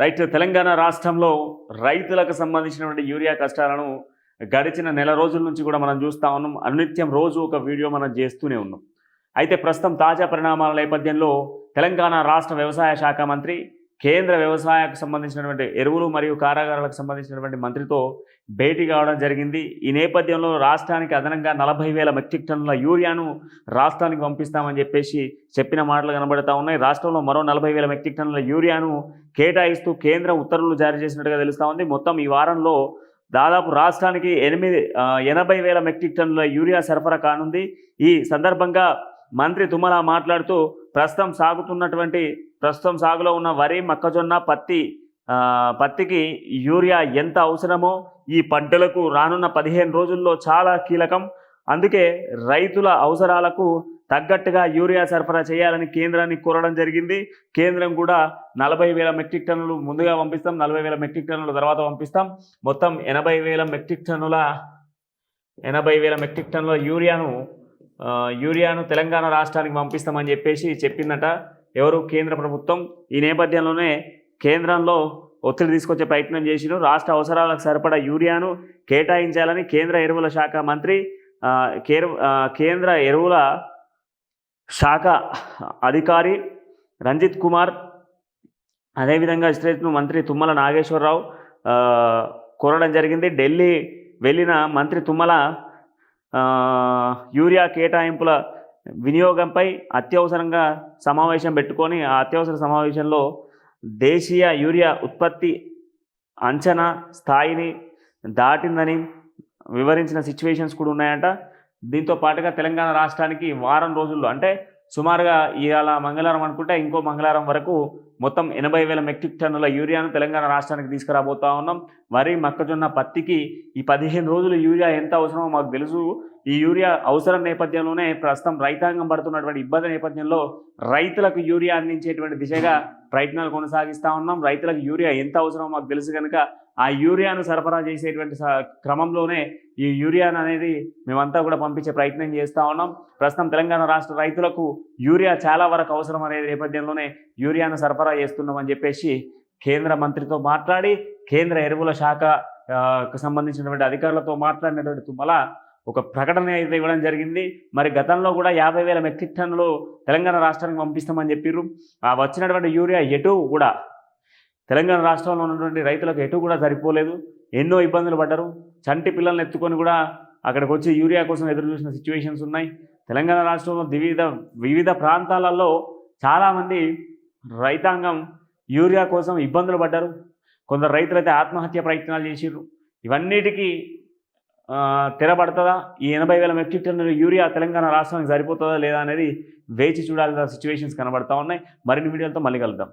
Right Telangana రాష్ట్రంలో రైతులకు సంబంధించినటువంటి యూరియా కష్టాలను గడిచిన నెల రోజుల నుంచి కూడా మనం చూస్తూ ఉన్నాం. అనునిత్యం రోజు ఒక వీడియో మనం చేస్తూనే ఉన్నాం. అయితే ప్రస్తుతం తాజా పరిణామాల నేపథ్యంలో తెలంగాణ రాష్ట్ర వ్యవసాయ శాఖ మంత్రి కేంద్ర వ్యవసాయకు సంబంధించినటువంటి ఎరువులు మరియు కారాగారాలకు సంబంధించినటువంటి మంత్రితో భేటీ కావడం జరిగింది. ఈ నేపథ్యంలో రాష్ట్రానికి అదనంగా నలభై వేల మెట్రిక్ టన్నుల యూరియాను రాష్ట్రానికి పంపిస్తామని చెప్పేసి చెప్పిన మాటలు కనబడతా ఉన్నాయి. రాష్ట్రంలో మరో నలభై వేల మెట్రిక్ టన్నుల యూరియాను కేటాయిస్తూ కేంద్ర ఉత్తర్వులు జారీ చేసినట్టుగా తెలుస్తూ ఉంది. మొత్తం ఈ వారంలో దాదాపు రాష్ట్రానికి ఎనిమిది ఎనభై వేల మెట్రిక్ టన్నుల యూరియా సరఫరా కానుంది. ఈ సందర్భంగా మంత్రి తుమ్మల మాట్లాడుతూ ప్రస్తుతం సాగుతున్నటువంటి ప్రస్తుతం సాగులో ఉన్న వరి మొక్కజొన్న పత్తి పత్తికి యూరియా ఎంత అవసరమో ఈ పంటలకు రానున్న పదిహేను రోజుల్లో చాలా కీలకం. అందుకే రైతుల అవసరాలకు తగ్గట్టుగా యూరియా సరఫరా చేయాలని కేంద్రాన్ని కోరడం జరిగింది. కేంద్రం కూడా నలభై వేల మెట్రిక్ టన్నులు ముందుగా పంపిస్తాం నలభై వేల మెట్రిక్ టన్నుల తర్వాత పంపిస్తాం. మొత్తం ఎనభై వేల మెట్రిక్ టన్నుల ఎనభై వేల మెట్రిక్ టన్నుల యూరియాను యూరియాను తెలంగాణ రాష్ట్రానికి పంపిస్తామని చెప్పేసి చెప్పిందట. ఎవరు? కేంద్ర ప్రభుత్వం. ఈ నేపథ్యంలోనే కేంద్రంలో ఒత్తిడి తీసుకొచ్చే ప్రయత్నం చేసిరు. రాష్ట్ర అవసరాలకు సరిపడా యూరియాను కేటాయించాలని కేంద్ర ఎరువుల శాఖ మంత్రి కేర్- కేంద్ర ఎరువుల శాఖ అధికారి రంజిత్ కుమార్ అదేవిధంగా స్టేట్ను మంత్రి తుమ్మల నాగేశ్వరరావు కోరడం జరిగింది. ఢిల్లీ వెళ్ళిన మంత్రి తుమ్మల యూరియా కేటాయింపుల వినియోగంపై అత్యవసరంగా సమావేశం పెట్టుకొని ఆ అత్యవసర సమావేశంలో దేశీయ యూరియా ఉత్పత్తి అంచనా స్థాయిని దాటిందని వివరించిన సిచ్యువేషన్స్ కూడా ఉన్నాయంట. దీంతో పాటుగా తెలంగాణ రాష్ట్రానికి వారం రోజుల్లో అంటే సుమారుగా ఇవాళ మంగళవారం అనుకుంటే ఇంకో మంగళవారం వరకు మొత్తం ఎనభై వేల మెట్రిక్ టన్నుల యూరియాను తెలంగాణ రాష్ట్రానికి తీసుకురాబోతా ఉన్నాం. వరి మొక్కజొన్న పత్తికి ఈ పదిహేను రోజులు యూరియా ఎంత అవసరమో మాకు తెలుసు. ఈ యూరియా అవసరం నేపథ్యంలోనే ప్రస్తుతం రైతాంగం పడుతున్నటువంటి ఇబ్బంది నేపథ్యంలో రైతులకు యూరియా అందించేటువంటి దిశగా ప్రయత్నాలు కొనసాగిస్తూ ఉన్నాం. రైతులకు యూరియా ఎంత అవసరమో మాకు తెలుసు కనుక ఆ యూరియాను సరఫరా చేసేటువంటి క్రమంలోనే ఈ యూరియాను అనేది మేమంతా కూడా పంపించే ప్రయత్నం చేస్తూ ఉన్నాం. ప్రస్తుతం తెలంగాణ రాష్ట్ర రైతులకు యూరియా చాలా వరకు అవసరం అనే నేపథ్యంలోనే యూరియాను సరఫరా చేస్తున్నామని చెప్పేసి కేంద్ర మంత్రితో మాట్లాడి కేంద్ర ఎరువుల శాఖ సంబంధించినటువంటి అధికారులతో మాట్లాడినటువంటి తుమ్మల ఒక ప్రకటన అయితే ఇవ్వడం జరిగింది. మరి గతంలో కూడా యాభై వేల మెట్రిక్ టన్నులు తెలంగాణ రాష్ట్రానికి పంపిస్తామని చెప్పిర్రు. ఆ వచ్చినటువంటి యూరియా ఎటు కూడా తెలంగాణ రాష్ట్రంలో ఉన్నటువంటి రైతులకు ఎటు కూడా సరిపోలేదు. ఎన్నో ఇబ్బందులు పడ్డారు. చంటి పిల్లల్ని ఎత్తుకొని కూడా అక్కడికి వచ్చి యూరియా కోసం ఎదురు చూసిన సిచ్యువేషన్స్ ఉన్నాయి. తెలంగాణ రాష్ట్రంలో వివిధ వివిధ ప్రాంతాలలో చాలామంది రైతాంగం యూరియా కోసం ఇబ్బందులు పడ్డారు. కొందరు రైతులైతే ఆత్మహత్య ప్రయత్నాలు చేసిర్రు. ఇవన్నిటికీ తెరబడుతుందా ఈ ఎనభై వేల మెట్రిక్ టన్నుల యూరియా తెలంగాణ రాష్ట్రానికి సరిపోతుందా లేదా అనేది వేచి చూడాల్సిన సిచ్యువేషన్స్ కనబడతా ఉన్నాయి. మరిన్ని వీడియోలతో మళ్ళీ కలుద్దాం.